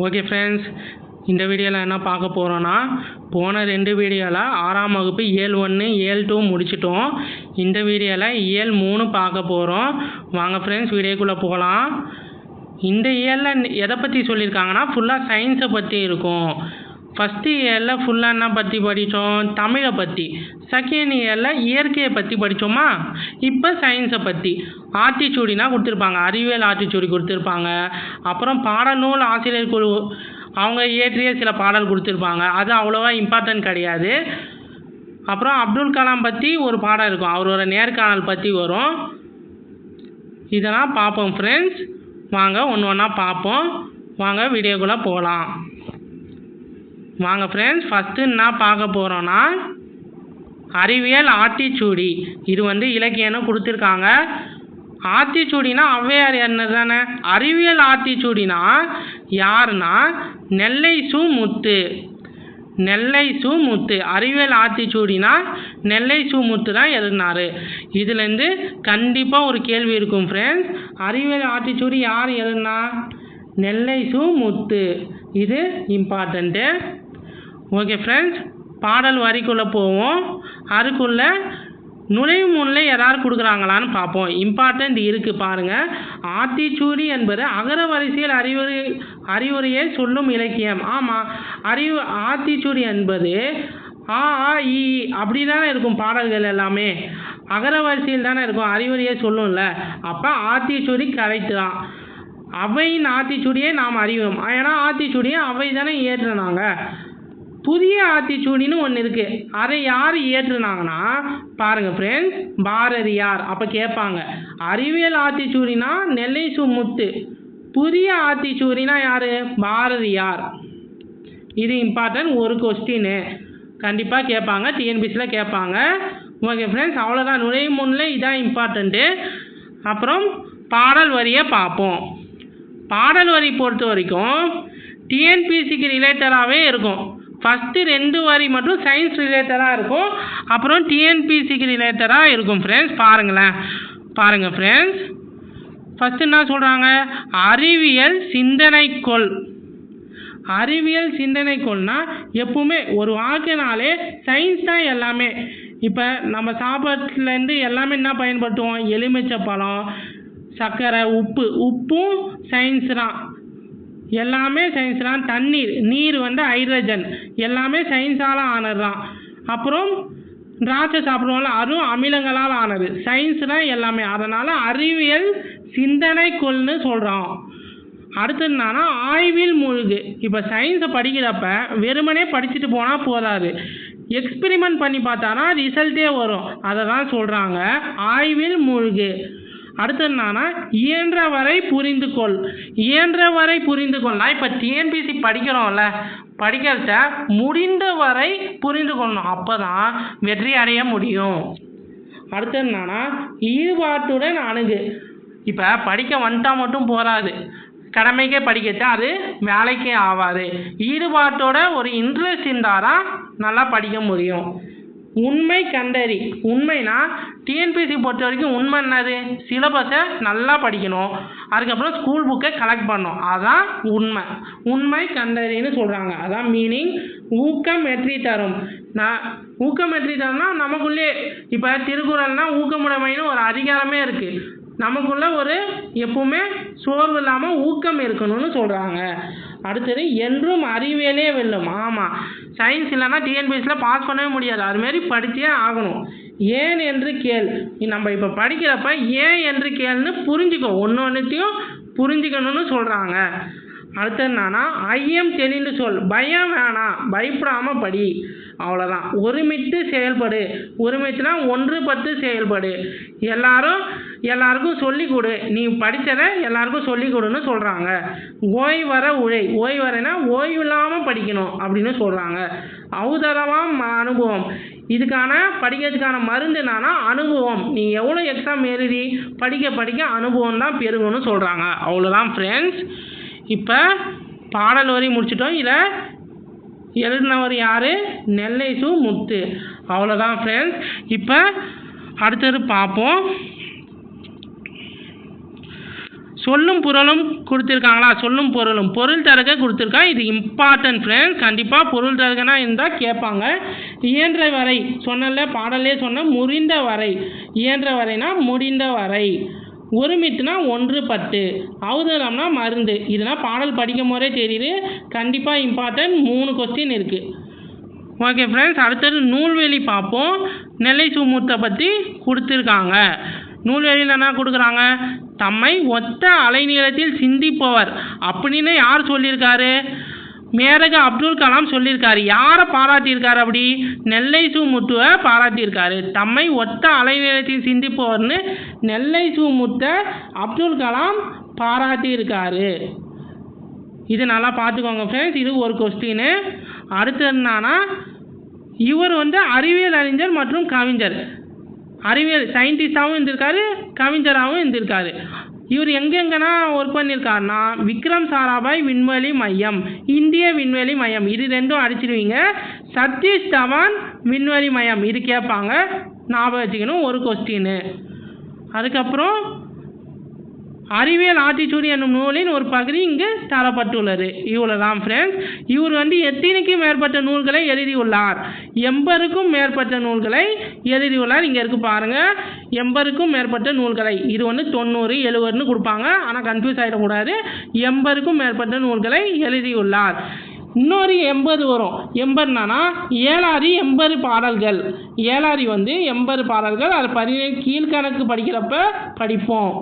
Okay friends இந்த வீடியோவில் என்ன பார்க்க போகிறோன்னா போன ரெண்டு வீடியோவில் ஆறாம் வகுப்பு ஏழு ஒன்று ஏழு டூ முடிச்சிட்டோம். இந்த வீடியோவில் ஏழு மூணு பார்க்க போகிறோம் வாங்க ஃப்ரெண்ட்ஸ் வீடியோக்குள்ளே போகலாம். இந்த ஏழில் எதை பற்றி சொல்லியிருக்காங்கன்னா ஃபுல்லாக சயின்ஸை பற்றி இருக்கும். ஃபஸ்ட்டு இயரில் ஃபுல்லாக என்ன பற்றி படித்தோம் தமிழை பற்றி செகண்ட் இயரில் இயற்கையை பற்றி படித்தோமா இப்போ சயின்ஸை பற்றி ஆத்திச்சூடினா கொடுத்துருப்பாங்க. அறிவியல் ஆத்திச்சூடி கொடுத்துருப்பாங்க. அப்புறம் பாடநூல் ஆசிரியர் குழு அவங்க இயற்றிய சில பாடல் கொடுத்துருப்பாங்க. அது அவ்வளோவா இம்பார்ட்டன்ட் கிடையாது. அப்புறம் அப்துல் கலாம் பற்றி ஒரு பாடம் இருக்கும். அவரோட நேர்காணல் பற்றி வரும். இதெல்லாம் பார்ப்போம் ஃப்ரெண்ட்ஸ் வாங்க ஒன்று ஒன்றா பார்ப்போம். வாங்க வீடியோக்குள்ளே போகலாம் வாங்க ஃப்ரெண்ட்ஸ் ஃபஸ்ட்டு என்ன பார்க்க போகிறோன்னா அறிவியல் ஆத்திச்சூடி. இது வந்து இலக்கியம்னு கொடுத்துருக்காங்க. ஆத்திச்சூடினா ஔவையார் என்ன தானே? அறிவியல் ஆத்திச்சூடினா யாருன்னா நெல்லை சு முத்து. நெல்லை சு முத்து. அறிவியல் ஆத்திச்சூடினா நெல்லை சு முத்து தான் எழுதினார். இதுலேருந்து கண்டிப்பாக ஒரு கேள்வி இருக்கும் ஃப்ரெண்ட்ஸ் அறிவியல் ஆத்திச்சூடி யார் எழுதுனா? நெல்லை சு முத்து. இது இம்பார்ட்டண்ட்டு ஓகே ஃப்ரெண்ட்ஸ் பாடல் வரிக்குள்ளே போவோம். அதுக்குள்ளே நுழைவு முன்னில் யாராவது கொடுக்குறாங்களான்னு பார்ப்போம். இம்பார்ட்டண்ட் இருக்குது பாருங்கள் ஆத்திச்சூடி என்பது அகர வரிசையில் அறிவுரை அறிவுரையை சொல்லும் இலக்கியம். ஆமாம் அறிவு ஆத்திச்சூடி என்பது ஆ ஆ இ ஈ அப்படி தானே இருக்கும் பாடல்கள் எல்லாமே. அகர வரிசையில் தானே இருக்கும் அறிவுரையை சொல்லும்ல. அப்போ ஆத்திச்சூடி கரெக்டு தான். அவையின் ஆத்திச்சூடியை நாம் அறிவோம். ஏன்னா ஆத்திச்சூடியை அவை தானே ஏற்றுனாங்க புதிய ஆத்திச்சூடின்னு ஒன்று இருக்குது அதை யார் இயற்றுனாங்கன்னா பாருங்கள் ஃப்ரெண்ட்ஸ் பாரதியார். அப்போ கேட்பாங்க அறிவியல் ஆத்திச்சூடினா நெல்லை சுமுத்து. புதிய ஆத்திச்சூடினா யார்? பாரதியார். இது இம்பார்ட்டன்ட் ஒரு கொஸ்டின்னு கண்டிப்பாக கேட்பாங்க டிஎன்பிசியில் கேட்பாங்க. ஓகே ஃப்ரெண்ட்ஸ் அவ்வளோதான் நுழையும் முன்னில் இதான் இம்பார்ட்டண்ட்டு அப்புறம் பாடல் வரியை பார்ப்போம். பாடல் வரி பொறுத்த வரைக்கும் டிஎன்பிசிக்கு ரிலேட்டடாகவே இருக்கும். ஃபஸ்ட்டு ரெண்டு வரி மட்டும் சயின்ஸ் ரிலேட்டடாக இருக்கும். அப்புறம் டிஎன்பிசிக்கு ரிலேட்டடாக இருக்கும் ஃப்ரெண்ட்ஸ் பாருங்களேன். பாருங்கள் ஃப்ரெண்ட்ஸ் ஃபஸ்ட்டு என்ன சொல்கிறாங்க அறிவியல் சிந்தனைக்கொள். அறிவியல் சிந்தனைக்கொள்னா எப்பவுமே ஒரு வாழ்க்கைனாலே சயின்ஸ் தான் எல்லாமே. இப்போ நம்ம சாப்பாட்டுலேருந்து எல்லாமே என்ன பயன்படுத்துவோம்? எலுமிச்சை பழம் சர்க்கரை உப்பு. உப்பும் சயின்ஸ் தான். எல்லாமே சயின்ஸ் தான். தண்ணீர் நீர் வந்து ஹைட்ரஜன் எல்லாமே சயின்ஸால் ஆனது தான் அப்புறம் திராட்சை சாப்பிடுவோம்ல அதுவும் அமிலங்களால் ஆனது. சயின்ஸ் தான் எல்லாமே. அதனால் அறிவியல் சிந்தனை கொள்னு சொல்கிறோம் அடுத்து என்னன்னா ஆய்வில் மூழ்கு. இப்போ சயின்ஸை படிக்கிறப்ப வெறுமனே படிச்சுட்டு போனால் போதாது. எக்ஸ்பிரிமெண்ட் பண்ணி பார்த்தானா ரிசல்ட்டே வரும். அதை தான் சொல்கிறாங்க ஆய்வில் மூழ்கு. அடுத்து என்னன்னா இயன்ற வரை புரிந்து கொள் இயன்ற வரை புரிந்து கொள்ளா இப்போ டிஎன்பிசி படிக்கிறோம்ல படிக்கிறத முடிந்த வரை புரிந்து கொள்ளணும் அப்போ தான் வெற்றி அடைய முடியும். அடுத்து என்னன்னா ஈடுபாட்டுடன் அணுகு. இப்போ படிக்க வந்துட்டா மட்டும் போகாது கடமைக்கே படிக்கச்சா அது வேலைக்கே ஆகாது ஈடுபாட்டோட ஒரு இன்ட்ரெஸ்ட் இருந்தால் தான் நல்லா படிக்க முடியும். உண்மை கண்டறி. உண்மைனா டிஎன்பிசி பொறுத்த வரைக்கும் உண்மை என்னது? சிலபஸை நல்லா படிக்கணும். அதுக்கப்புறம் ஸ்கூல் புக்கை கலெக்ட் பண்ணணும். அதான் உண்மை. உண்மை கண்டறின்னு சொல்கிறாங்க அதான் மீனிங் ஊக்கம் வெற்றி தரும். நான் ஊக்கம் வெற்றி தரும்னா நமக்குள்ளே இப்போ திருக்குறள்னா ஊக்கமுடைமைன்னு ஒரு அதிகாரமே இருக்குது நமக்குள்ள ஒரு எப்பவுமே சோர்வு இல்லாமல் ஊக்கம் இருக்கணும்னு சொல்கிறாங்க அடுத்தது என்றும் அறிவியலே வெல்லும். ஆமாம் சயின்ஸ் இல்லைன்னா டிஎன்பிஎஸ்சியில் பாஸ் பண்ணவே முடியாது. அதுமாரி படித்தே ஆகணும். ஏன் என்று கேள். நம்ம இப்போ படிக்கிறப்ப ஏன் என்று கேள்னு புரிஞ்சுக்கோ. ஒன்று ஒன்றுத்தையும் புரிஞ்சுக்கணும்னு சொல்கிறாங்க அடுத்து என்னன்னா ஐயம் தெளிந்து சொல். பயம் வேணாம். பயப்படாமல் படி. அவ்வளோதான் ஒருமித்து செயல்படு. ஒருமித்துனா ஒன்று பத்து செயல்படு. எல்லாரும் எல்லாருக்கும் சொல்லி கொடு நீ படித்ததை எல்லாருக்கும் சொல்லி கொடுன்னு சொல்கிறாங்க ஓய்வர உழை. ஓய்வரைனா ஓய்வு இல்லாமல் படிக்கணும் அப்படின்னு சொல்கிறாங்க அவுதரமாக அனுபவம். இதுக்கான படிக்கிறதுக்கான மருந்து என்னன்னா அனுபவம். நீ எவ்வளோ எக்ஸாம் எழுதி படிக்க படிக்க அனுபவம் தான் பெருகும்னு சொல்கிறாங்க அவ்வளோதான் ஃப்ரெண்ட்ஸ் இப்போ பாடல் வரி முடிச்சிட்டோம். இதை எழுதினவர் யார்? நெல்லை சு முத்து. அவ்வளோதான் ஃப்ரெண்ட்ஸ் இப்போ அடுத்தது பார்ப்போம். சொல்லும் பொருளும் கொடுத்துருக்காங்களா? சொல்லும் பொருளும். பொருள் தருக கொடுத்துருக்கா? இது இம்பார்ட்டன்ட் ஃப்ரெண்ட்ஸ் கண்டிப்பாக பொருள் தருகனா இருந்தால் கேட்பாங்க. இயன்ற வரை சொன்னல பாடலே சொன்ன முறிந்த வரை இயன்ற வரைனா முடிந்த வரை ஒருமிட்டுனா ஒன்று பத்து. அவுதளம்னா மருந்து. இதெல்லாம் பாடல் படிக்கும் போதே தெரியுது. கண்டிப்பாக இம்பார்ட்டன்ட் மூணு கொஸ்டின் இருக்குது ஓகே ஃப்ரெண்ட்ஸ் அடுத்தது நூல்வெளி பார்ப்போம். நெல்லை சுமூர்த்தை பற்றி கொடுத்துருக்காங்க. நூல்வெளியில் என்ன கொடுக்குறாங்க? தம்மை ஒத்த அலைநீளத்தில் சிந்திப்பவர். அப்படின்னு யார் சொல்லியிருக்காரு? மேரக அப்துல் கலாம் சொல்லியிருக்காரு. யாரை பாராட்டியிருக்காரு அப்படி? நெல்லை சுமுத்துவை பாராட்டியிருக்காரு. தம்மை ஒத்த அலைநீளத்தில் சிந்திப்போர்னு நெல்லை சுமுத்தை அப்துல் கலாம் பாராட்டியிருக்காரு. இது நல்லா பார்த்துக்கோங்க ஃப்ரெண்ட்ஸ் இது ஒரு கொஸ்டின் அடுத்து என்னன்னா இவர் வந்து அறிவியல் அறிஞர் மற்றும் கவிஞர். அறிவியல் சயின்டிஸ்டாகவும் இருந்திருக்காரு கவிஞராகவும் இருந்திருக்காரு. இவர் எங்கெங்கன்னா ஒர்க் பண்ணியிருக்காருனா விக்ரம் சாராபாய் விண்வெளி மையம் இந்திய விண்வெளி மையம். இது ரெண்டும் அடிச்சிடுவீங்க சதீஷ் தவான் விண்வெளி மையம். இது கேட்பாங்க ஞாபகம் வச்சுக்கணும் ஒரு கொஸ்டின்னு அதுக்கப்புறம் அறிவியல் ஆத்திச்சூடி என்னும் நூலின் ஒரு பகுதி இங்கு தரப்பட்டுள்ளது. இவ்வளோதான் ஃப்ரெண்ட்ஸ் இவர் வந்து எத்தனைக்கும் மேற்பட்ட நூல்களை எழுதியுள்ளார்? எண்பதுக்கும் மேற்பட்ட நூல்களை எழுதியுள்ளார். இங்கே இருக்கு பாருங்கள் எண்பதுக்கும் மேற்பட்ட நூல்களை. இது வந்து தொண்ணூறு எழுபதுன்னு கொடுப்பாங்க. ஆனால் கன்ஃபியூஸ் ஆகிடக்கூடாது எண்பதுக்கும் மேற்பட்ட நூல்களை எழுதியுள்ளார். இன்னொரு எண்பது வரும். எண்பதுனா ஏழாரி எண்பது பாடல்கள். ஏழாரி வந்து எண்பது பாடல்கள். அது பதினேழு கீழ்கணக்கு படிக்கிறப்ப படிப்போம்.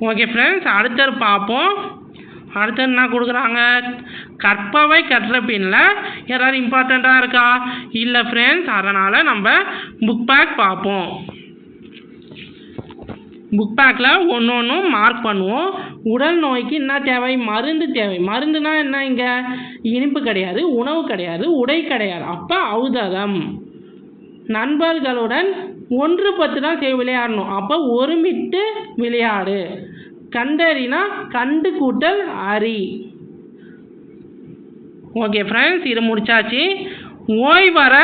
ஓகே ஃப்ரெண்ட்ஸ் அடுத்தது பார்ப்போம். அடுத்தது என்ன கொடுக்குறாங்க? கற்பவை கற்ற பின்னில் ஏதாவது இம்பார்ட்டண்ட்டாக இருக்கா? இல்லை ஃப்ரெண்ட்ஸ் அதனால் நம்ம புக் பேக் பார்ப்போம். புக் பேக்கில் ஒன்று ஒன்றும் மார்க் பண்ணுவோம். உடல் நோய்க்கு என்ன தேவை? மருந்து தேவை. மருந்துனா என்ன இங்கே? இனிப்பு கிடையாது உணவு கிடையாது உடை கிடையாது. அப்போ ஔததம் நண்பர்களுடன் ஒன்று பத்து தான் விளையாடணும். அப்போ ஒருமிட்டு விளையாடு. கண்டறினா கண்டு கூட்டல் அறி ஓகே ஃப்ரெண்ட்ஸ் இது முடிச்சாச்சு. ஓய்வற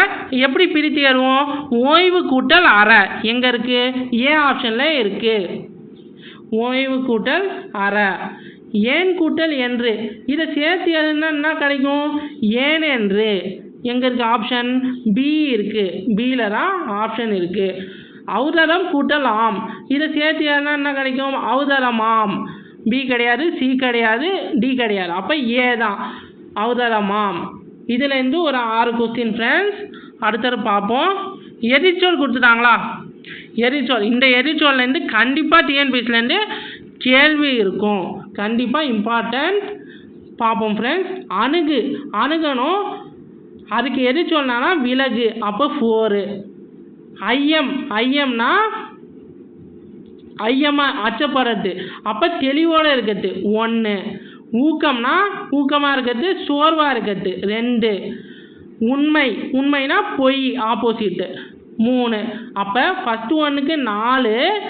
எப்படி பிரித்து தருவோம்? ஓய்வு கூட்டல் அறை. எங்கே இருக்குது ஏ ஆப்ஷனில் இருக்குது ஓய்வு கூட்டல் அறை. ஏன் கூட்டல் என்று? இதை சேர்த்து எழுதுனா என்ன கிடைக்கும்? ஏன் என்று. எங்கே இருக்குது ஆப்ஷன் பி இருக்குது பியில் தான் ஆப்ஷன் இருக்குது ஔதரம் கூட்டல் ஆம் இதை சேர்த்து என்ன கிடைக்கும்? ஔதரமாம் பி கிடையாது சி கிடையாது டி கிடையாது. அப்போ ஏ தான். ஔதரமாம் இதுலேருந்து ஒரு ஆறு கொஸ்டின் ஃப்ரெண்ட்ஸ் அடுத்தது பார்ப்போம். எரிச்சோல் கொடுத்துட்டாங்களா? எரிச்சொல். இந்த எரிச்சொல்லேருந்து கண்டிப்பாக டிஎன்பிஎஸ்லேருந்து கேள்வி இருக்கும். கண்டிப்பாக இம்பார்ட்டண்ட் பார்ப்போம் ஃப்ரெண்ட்ஸ் அணுகு. அணுகணும். அதுக்கு எது சொன்னானா விலகு. அப்போ ஃபோரு ஐயம் ஐயம்னா ஐயமா அச்சப்படுறது. அப்போ தெளிவோடு இருக்கிறது. ஒன்று ஊக்கம்னா ஊக்கமாக இருக்கிறது சோர்வாக இருக்கிறது. ரெண்டு. உண்மை. உண்மைனா பொய் ஆப்போசிட்டு மூணு. அப்போ ஃபஸ்ட்டு ஒன்றுக்கு நாலு.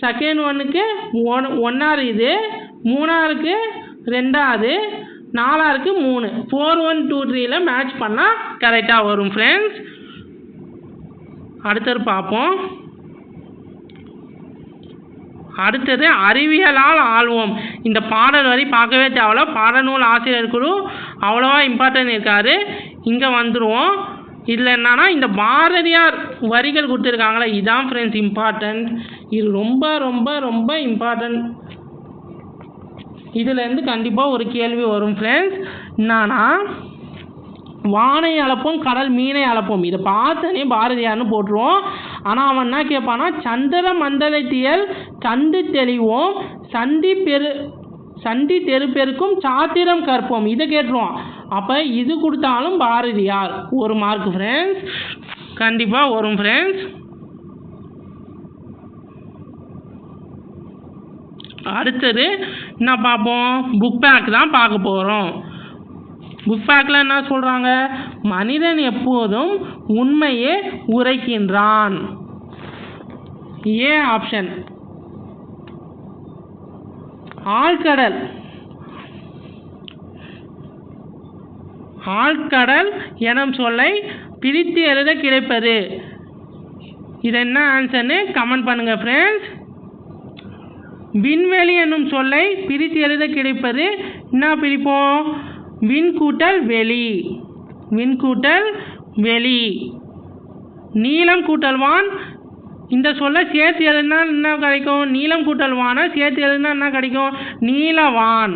செகண்ட் ஒன்றுக்கு ஒன் ஒன்றாவது இது. மூணாவதுக்கு ரெண்டாவது. நாலாருக்கு மூணு. ஃபோர் ஒன் டூ த்ரீல மேட்ச் பண்ணால் கரெக்டாக வரும் ஃப்ரெண்ட்ஸ் அடுத்தது பார்ப்போம். அடுத்தது அறிவியலால் ஆள்வோம். இந்த பாடல் வரி பார்க்கவே தேவையில்ல. பாடநூல் ஆசிரியர் குழு அவ்வளோவா இம்பார்ட்டன்ட் இருக்காது. இங்கே வந்துடுவோம் இதில் என்னன்னா இந்த பாரதியார் வரிகள் கொடுத்துருக்காங்களே இதான் ஃப்ரெண்ட்ஸ் இம்பார்ட்டன்ட் இது ரொம்ப ரொம்ப ரொம்ப இம்பார்ட்டன்ட் இதுலேருந்து கண்டிப்பாக ஒரு கேள்வி வரும் ஃப்ரெண்ட்ஸ் என்னன்னா வானை அளப்போம் கடல் மீனை அளப்போம். இதை பார்த்தனே பாரதியார்னு போட்டுருவோம். ஆனால் அவன் என்ன கேட்பானா சந்திர மண்டலத்தியல் கண்டு தெளிவோம் சந்தி பெரு சண்டி தெரு பெருக்கும் சாத்திரம் கற்போம். இதை கேட்டுருவோம் அப்போ இது கொடுத்தாலும் பாரதியார். ஒரு மார்க் ஃப்ரெண்ட்ஸ் கண்டிப்பாக வரும் ஃப்ரெண்ட்ஸ் அடுத்தது என்ன பார்ப்போம்? புக் பேக் தான் பார்க்க போகிறோம் புக் என்ன சொல்கிறாங்க மனிதன் எப்போதும் உண்மையே உரைக்கின்றான். ஏ ஆப்ஷன் ஆழ்கடல். ஆழ்கடல் எனும் சொல்லை பிரித்து எழுத கிடைப்பது. இது என்ன ஆன்சர்னு கமெண்ட் பண்ணுங்கள் ஃப்ரெண்ட்ஸ் விண்வெளி என்னும் சொல்லை பிரித்து எழுத கிடைப்பது. என்ன பிரிப்போம்? விண் கூட்டல் வெளி. விண் கூட்டல் வெளி. நீளம் கூட்டல் வான். இந்த சொல்ல சேர்த்து எழுதுனா என்ன கிடைக்கும்? நீளம் கூட்டல் வானை? சேர்த்து எழுதுனா என்ன கிடைக்கும்? நீலவான்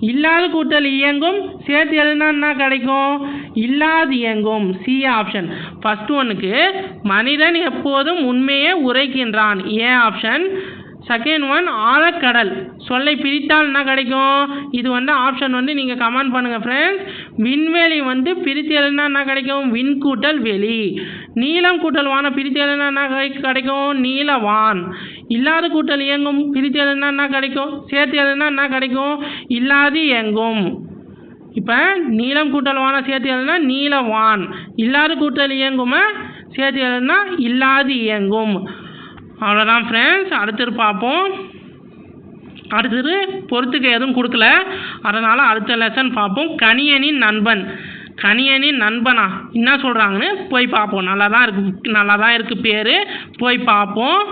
இல்லாத கூட்டல் இயங்கும். சேர்த்து எழுதுனா என்ன கிடைக்கும்? இல்லாது இயங்கும். சி ஆப்ஷன் ஃபஸ்ட் ஒனுக்கு மனிதன் எப்போதும் உண்மையை உரைக்கின்றான். ஏ ஆப்ஷன் செகண்ட் ஒன் ஆழக்கடல். சொல்லை பிரித்தால் என்ன கிடைக்கும்? இது வந்து ஆப்ஷன் வந்து நீங்கள் கமெண்ட் பண்ணுங்கள் ஃப்ரெண்ட்ஸ் விண்வெளி வந்து பிரித்து எழுதுனா என்ன கிடைக்கும்? விண் கூட்டல் வெளி. நீளம் கூட்டல் வானை பிரித்து எழுதுனா என்ன கிடைக்கும் கிடைக்கும்? நீலவான் இல்லாத கூட்டல் இயங்கும் பிரித்து எழுதுனா என்ன கிடைக்கும்? சேர்த்து எழுதுனா என்ன கிடைக்கும்? இல்லாது இயங்கும். இப்போ நீளம் கூட்டல் வானை சேர்த்து எழுதுனா நீலவான் இல்லாத கூட்டல் இயங்குமா? சேர்த்து எழுதுனா இல்லாது இயங்கும். அவ்வளோதான் ஃப்ரெண்ட்ஸ் அடுத்தது பார்ப்போம். அடுத்தது பொறுத்துக்கு எதுவும் கொடுக்கல. அதனால் அடுத்த லெசன் பார்ப்போம். கணியனின் நண்பன். கணியனின் நண்பனா? என்ன சொல்கிறாங்கன்னு போய் பார்ப்போம். நல்லா தான் இருக்கு நல்லா தான் இருக்குது பேர். போய் பார்ப்போம்.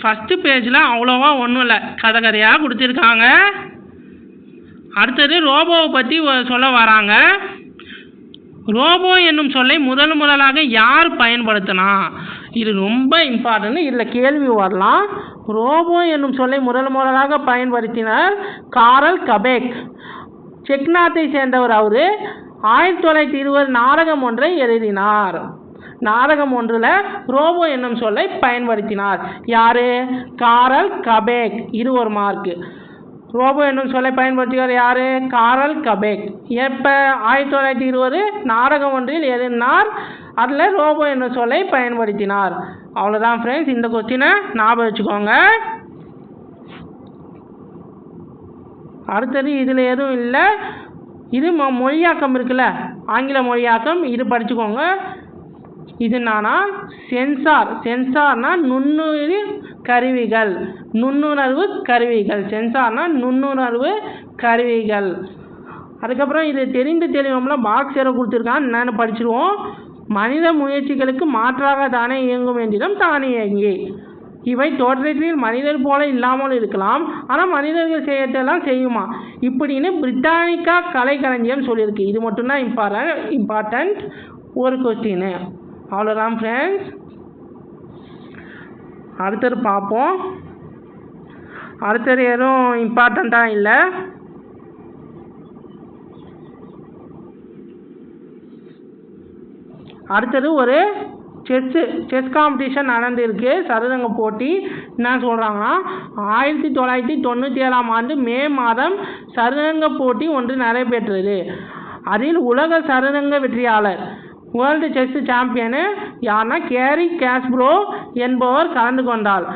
ஃபஸ்ட்டு பேஜில் அவ்வளோவா ஒன்றும் இல்லை. கதை கதையாக கொடுத்துருக்காங்க. அடுத்தது ரோபோவை பற்றி சொல்ல வராங்க. ரோபோ என்னும் சொல்லை முதல் முதலாக யார் பயன்படுத்தினா? இது ரொம்ப இம்பார்ட்டன்ட் இதில் கேள்வி வரலாம். ரோபோ என்னும் சொல்லை முதல் முதலாக பயன்படுத்தினார் காரல் கபேக். செக் நாட்டை சேர்ந்தவர் அவர். ஆயிரத்தி தொள்ளாயிரத்தி இருபது நாடகம் ஒன்றை எழுதினார். நாடகம் ஒன்றில் ரோபோ என்னும் சொல்லை பயன்படுத்தினார். யாரு? Karel Capek. இது ஒரு மார்க்கு ரோபோ என்னும் சொல்லை பயன்படுத்தியவர் யாரு? Karel Capek. எப்போ? ஆயிரத்தி தொள்ளாயிரத்தி இருபது நாடகம் ஒன்றில் எழுதினார். அதில் ரோபோ என்னும் சொல்லை பயன்படுத்தினார். அவ்வளோதான் ஃப்ரெண்ட்ஸ் இந்த கொஸ்டினை ஞாபகம் வச்சுக்கோங்க. அடுத்தது இதில் எதுவும் இல்லை. இது மொ மொழியாக்கம் இருக்குல்ல? ஆங்கில மொழியாக்கம். இது படிச்சுக்கோங்க. இது என்னன்னா சென்சார். சென்சார்னால் நுண்ணுயிரி கருவிகள். நுண்ணுணர்வு கருவிகள். சென்சார்னால் நுண்ணுணர்வு கருவிகள். அதுக்கப்புறம் இது தெரிந்து தெளிவோம்ல பாக்ஸ் ஏற கொடுத்துருக்கான் என்னென்னு படிச்சிருவோம். மனித முயற்சிகளுக்கு மாற்றாக தானே இயங்கும் என்றிடம் தானே இயங்கி. இவை தோற்றத்தில் மனிதர் போல இல்லாமல் இருக்கலாம். ஆனால் மனிதர்கள் செய்யறதெல்லாம் செய்யுமா? இப்படின்னு பிரிட்டானிக்கா கலைக்களஞ்சியம் சொல்லியிருக்கு. இது மட்டும்தான் இம்பார்ட்டன்ட் இம்பார்ட்டண்ட் ஒரு கொஸ்டின் அவ்வளோதான் ஃப்ரெண்ட்ஸ் அடுத்தது பார்ப்போம். அடுத்தது எதுவும் இம்பார்ட்டண்ட்டாக இல்லை. அடுத்தது ஒரு செஸ்ஸு செஸ் காம்படிஷன் நடந்திருக்கு. சதுரங்க போட்டி. என்ன சொல்கிறாங்கன்னா ஆயிரத்தி தொள்ளாயிரத்தி தொண்ணூற்றி ஏழாம் ஆண்டு மே மாதம் சதுரங்க போட்டி ஒன்று நடைபெற்றது. அதில் உலக சதுரங்க வெற்றியாளர் வேர்ல்டு செஸ் சாம்பியனு யாருன்னா கேரி கேஸ்ப்ரோ என்பவர் கலந்து கொண்டார்.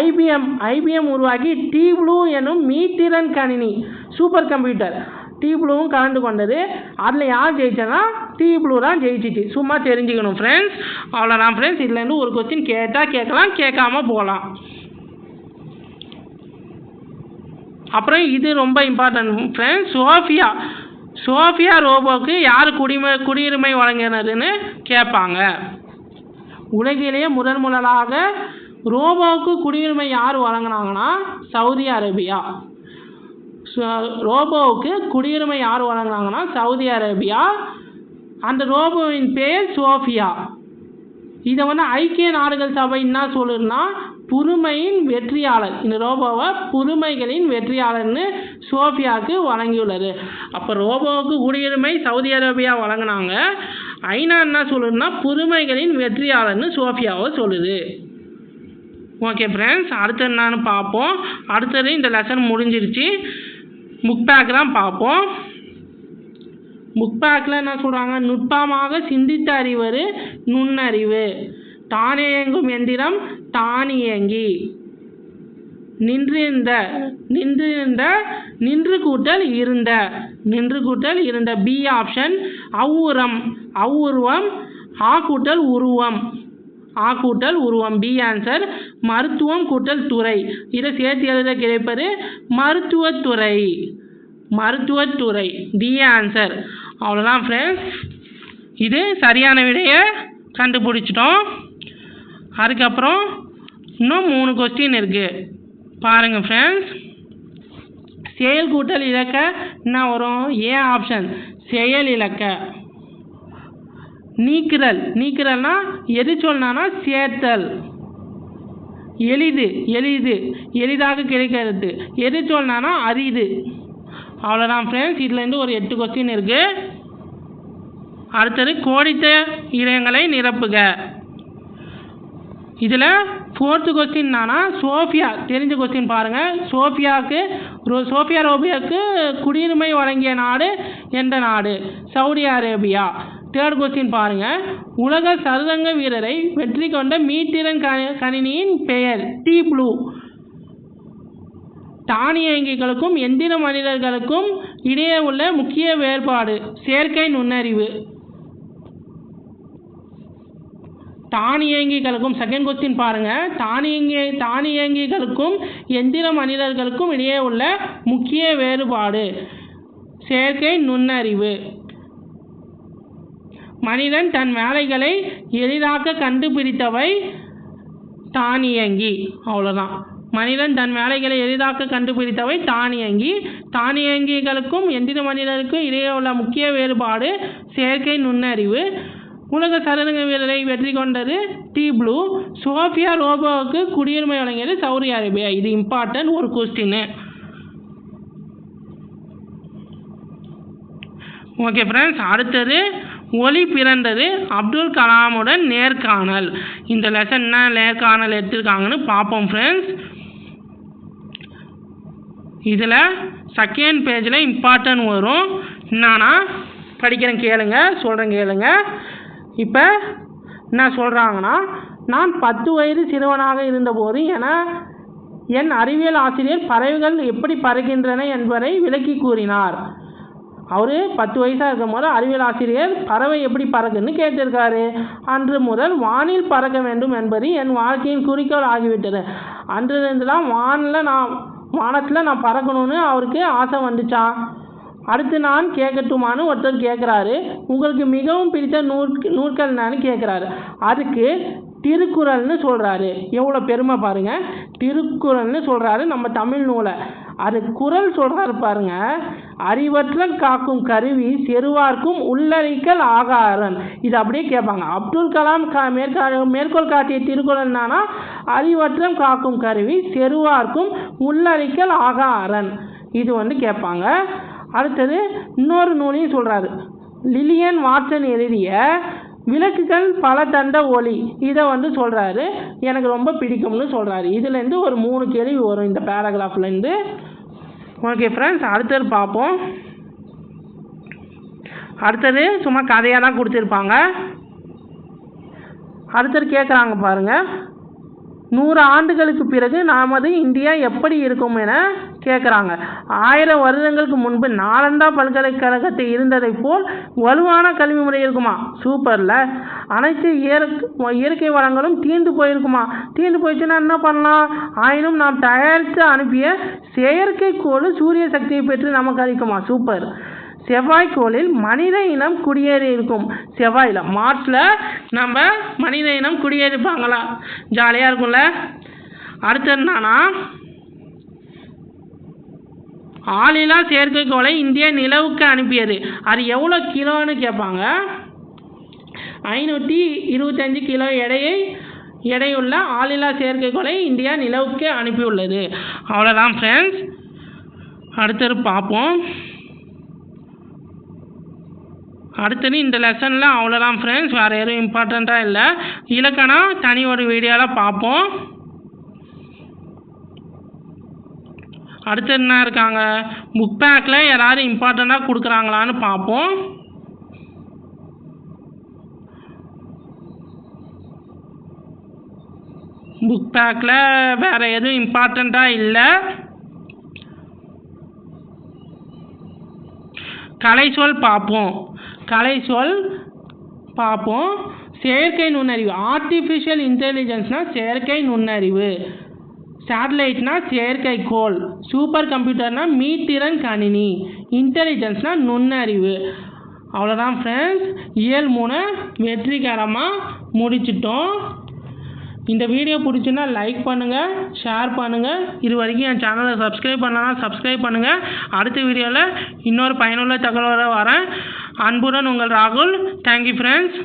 ஐபிஎம் ஐபிஎம் உருவாக்கி டி ப்ளூ எனும் மீத்திறன் கணினி சூப்பர் கம்ப்யூட்டர் டி ப்ளூவும் கலந்து கொண்டது. அதில் யார் ஜெயிச்சனா டி ப்ளூ தான் ஜெயிச்சிச்சு. சும்மா தெரிஞ்சுக்கணும் ஃப்ரெண்ட்ஸ் அவ்வளோதான் ஃப்ரெண்ட்ஸ் இதுலேருந்து ஒரு கொஸ்டின் கேட்டால் கேட்கலாம் கேட்காம போகலாம். அப்புறம் இது ரொம்ப இம்பார்ட்டன்ட் ஃப்ரெண்ட்ஸ் சோஃபியா சோஃபியா ரோபோக்கு யார் குடிமை குடியுரிமை வழங்கினதுன்னு கேட்பாங்க உலகிலேயே முதன் முதலாக ரோபோவுக்கு குடியுரிமை யார் வழங்கினாங்கன்னா சவுதி அரேபியா. ரோபோவுக்கு குடியுரிமை யார் வழங்கினாங்கன்னா சவுதி அரேபியா. அந்த ரோபோவின் பேர் சோஃபியா. இதை வந்து ஐக்கிய நாடுகள் சபை என்ன சொல்லுன்னா புதுமையின் வெற்றியாளர். இந்த ரோபோவை புதுமைகளின் வெற்றியாளர்னு சோஃபியாவுக்கு வழங்கியுள்ளது. அப்போ ரோபோவுக்கு குடியுரிமை சவுதி அரேபியா வழங்கினாங்க. ஐநா என்ன சொல்லுதுன்னா புதுமைகளின் வெற்றியாளர்னு சோஃபியாவை சொல்லுது. ஓகே ஃப்ரெண்ட்ஸ் அடுத்து என்னன்னு பார்ப்போம். அடுத்தது இந்த லெசன் முடிஞ்சிருச்சு. புக் பேக் தான் பார்ப்போம். புக் பேக்கில் என்ன சொல்கிறாங்க நுட்பமாக சிந்தித்த அறிவர் நுண்ணறிவு. தானியங்கும் எந்திரம் தானியங்கி. நின்றிருந்த நின்றிருந்த நின்று கூட்டல் இருந்த நின்று கூட்டல் இருந்த பி ஆப்ஷன் அவ்வுரம் அவ்வுருவம் ஆ கூட்டல் உருவம் ஆ கூட்டல் உருவம். பி ஆன்சர் மருத்துவம் கூட்டல் துறை. இதை சேர்த்து எழுத கிடைப்பது மருத்துவத்துறை. மருத்துவத்துறை. டி ஆன்சர் அவ்வளோதான் ஃப்ரெண்ட்ஸ் இது சரியான விடையை கண்டுபிடிச்சிட்டோம். அதுக்கப்புறம் இன்னும் மூணு கொஸ்டின் இருக்குது பாருங்கள் ஃப்ரெண்ட்ஸ் செயல் கூட்டல் இலக்க என்ன வரும்? ஏ ஆப்ஷன் செயல் இலக்க. நீக்குதல். நீக்குதல்னா எது சொன்னானா சேர்த்தல். எளிது. எளிது. எளிதாக கிடைக்கிறது. எது சொன்னானா அரிது. அவ்வளோதான் ஃப்ரெண்ட்ஸ் இதுலேருந்து ஒரு எட்டு கொஸ்டின் இருக்குது அடுத்தது கோடித்த இடங்களை நிரப்புக. இதில் ஃபோர்த்து கொஸ்டின் என்னன்னா சோஃபியா தெரிஞ்ச கொஸ்டின் பாருங்கள் சோஃபியாவுக்கு ரோ சோஃபியா ரோபியாவுக்கு குடியுரிமை வழங்கிய நாடு எந்த நாடு? Saudi Arabia. தேர்ட் கொஸ்டின் பாருங்கள் உலக சதுரங்க வீரரை வெற்றி கொண்ட மீத்திறன் க கணினியின் பெயர் டி ப்ளூ தானியங்கிகளுக்கும் எந்திர மனிதர்களுக்கும் இடையே உள்ள முக்கிய வேறுபாடு செயற்கை நுண்ணறிவு. தானியங்கிகளுக்கும் செகண்ட் கொஸ்டின் பாருங்க. தானியங்கி தானியங்கிகளுக்கும் எந்திர மனிதர்களுக்கும் இடையே உள்ள முக்கிய வேறுபாடு. செயற்கை நுண்ணறிவு. மனிதன் தன் வேலைகளை எளிதாக கண்டுபிடித்தவை தானியங்கி. அவ்வளோதான் மனிதன் தன் வேலைகளை எளிதாக்க கண்டுபிடித்தவை தானியங்கி. தானியங்கிகளுக்கும் எந்திர மனிதருக்கும் இடையே உள்ள முக்கிய வேறுபாடு செயற்கை நுண்ணறிவு. உலக சதுரங்க வீரரை வெற்றி கொண்டது டி ப்ளூ. சோஃபியா ரோபோவுக்கு குடியுரிமை வழங்கியது சவுதி அரேபியா. இது இம்பார்ட்டன்ட் ஒரு கொஸ்டின் ஓகே ஃப்ரெண்ட்ஸ் அடுத்தது ஒளி பிறந்தது அப்துல் கலாமுடன் நேர்காணல். இந்த லெசன் என்ன? நேர்காணல் எடுத்திருக்காங்கன்னு பார்ப்போம் ஃப்ரெண்ட்ஸ் இதில் செகண்ட் பேஜில் இம்பார்ட்டன்ட் வரும். என்னன்னா படிக்கிறேன் கேளுங்க சொல்கிறேன் கேளுங்க. இப்போ என்ன சொல்கிறாங்கன்னா நான் பத்து வயது சிறுவனாக இருந்தபோது என என் அறிவியல் ஆசிரியர் பறவைகள் எப்படி பறக்கின்றன என்பதை விளக்கி கூறினார். அவர் பத்து வயசாக இருக்கும் போது அறிவியல் ஆசிரியர் பறவை எப்படி பறக்குன்னு கேட்டிருக்காரு. அன்று முதல் வானில் பறக்க வேண்டும் என்பது என் வாழ்க்கையின் குறிக்கோள் ஆகிவிட்டது. அன்றிலிருந்துலாம் வானில் நான் வானத்தில் நான் பறக்கணும்னு அவருக்கு ஆசை வந்துச்சான் அடுத்து நான் கேட்கட்டுமான்னு ஒருத்தர் கேட்குறாரு. உங்களுக்கு மிகவும் பிடித்த நூற் நூற்கள் என்னன்னு கேட்குறாரு. அதுக்கு திருக்குறள்னு சொல்கிறாரு எவ்வளோ பெருமை பாருங்கள் திருக்குறள்னு சொல்கிறாரு நம்ம தமிழ் நூலை. அது குறள் சொல்கிறாரு பாருங்க. அறிவற்ற காக்கும் கருவி செருவார்க்கும் உள்ளறிக்கல் ஆகாரன். இது அப்படியே கேட்பாங்க. அப்துல் கலாம் கா மேற்கா மேற்கோள் காட்டிய திருக்குறள் என்னன்னா அறிவற்றம் காக்கும் கருவி செருவார்க்கும் உள்ளறிக்கல் ஆகாரன். இது வந்து கேட்பாங்க. அடுத்தது இன்னொரு நூலையும் சொல்கிறாரு லிலியன் வாட்சன் எழுதிய விளக்குகள் பல தண்ட ஒளி. இதை வந்து சொல்கிறாரு எனக்கு ரொம்ப பிடிக்கும்னு சொல்கிறாரு இதுலேருந்து ஒரு மூணு கேள்வி வரும் இந்த பேராகிராஃப்லேருந்து ஓகே ஃப்ரெண்ட்ஸ் அடுத்தது பார்ப்போம். அடுத்தது சும்மா கதையாக தான் கொடுத்துருப்பாங்க. அடுத்தது கேட்குறாங்க பாருங்கள் நூறு ஆண்டுகளுக்கு பிறகு நமது இந்தியா எப்படி இருக்கும் என கேட்குறாங்க ஆயிரம் வருடங்களுக்கு முன்பு நாலந்தா பல்கலைக்கழகத்தில் இருந்ததை போல் வலுவான கல்வி முறை இருக்குமா? சூப்பரில் அனைத்து இயற்கை இயற்கை வளங்களும் தீர்ந்து போயிருக்குமா? தீர்ந்து போயிடுச்சுன்னா என்ன பண்ணலாம்? ஆயினும் நாம் தயாரித்து அனுப்பிய செயற்கைக்கோள் சூரிய சக்தியை பெற்று நமக்கு அளிக்குமா? சூப்பர் செவ்வாய்க்கோளில் மனித இனம் குடியேறி இருக்கும். செவ்வாயில் மார்ஸில் நம்ம மனித இனம் குடியேறிப்பாங்களா? ஜாலியாக இருக்கும்ல. அடுத்து என்னன்னா ஆளில்லா செயற்கைக்கோளை இந்தியா நிலவுக்கு அனுப்பியது. அது எவ்வளோ கிலோன்னு கேட்பாங்க. ஐநூற்றி இருபத்தஞ்சு கிலோ எடையை எடையுள்ள ஆளில்லா செயற்கைக்கோளை இந்தியா நிலவுக்கு அனுப்பியுள்ளது. அவ்வளோதான் ஃப்ரெண்ட்ஸ் அடுத்தது பார்ப்போம். அடுத்தது இந்த லெசனில் அவ்வளோதான் ஃப்ரெண்ட்ஸ் வேறு எதுவும் இம்பார்ட்டண்ட்டாக இல்லை. இலக்கணம் தனி ஒரு வீடியோவில் பார்ப்போம். அடுத்து என்ன இருக்காங்க? புக் பேக்கில் யாராவது இம்பார்ட்டண்ட்டாக கொடுக்குறாங்களான்னு பார்ப்போம். புக் பேக்கில் வேறு எதுவும் இம்பார்ட்டண்ட்டாக இல்லை. கலைச்சொல் பார்ப்போம். கலைச்சொல் பார்ப்போம். செயற்கை நுண்ணறிவு. ஆர்டிஃபிஷியல் இன்டெலிஜென்ஸ்னால் செயற்கை நுண்ணறிவு. சேட்டலைட்னா செயற்கைக்கோள் சூப்பர் கம்ப்யூட்டர்னா மீத்திறன் கணினி. இன்டெலிஜென்ஸ்னா நுண்ணறிவு. அவ்வளோதான் ஃப்ரெண்ட்ஸ் இயல் மூணு வெற்றிகரமாக முடிச்சிட்டோம். இந்த வீடியோ பிடிச்சுன்னா லைக் பண்ணுங்கள் ஷேர் பண்ணுங்கள் இது வரைக்கும் என் சேனலை சப்ஸ்கிரைப் பண்ணலாம் சப்ஸ்கிரைப் பண்ணுங்கள் அடுத்த வீடியோவில் இன்னொரு பயனுள்ள தகவலோடு வரேன். அன்புடன் உங்கள் ராகுல் தேங்க்யூ ஃப்ரெண்ட்ஸ்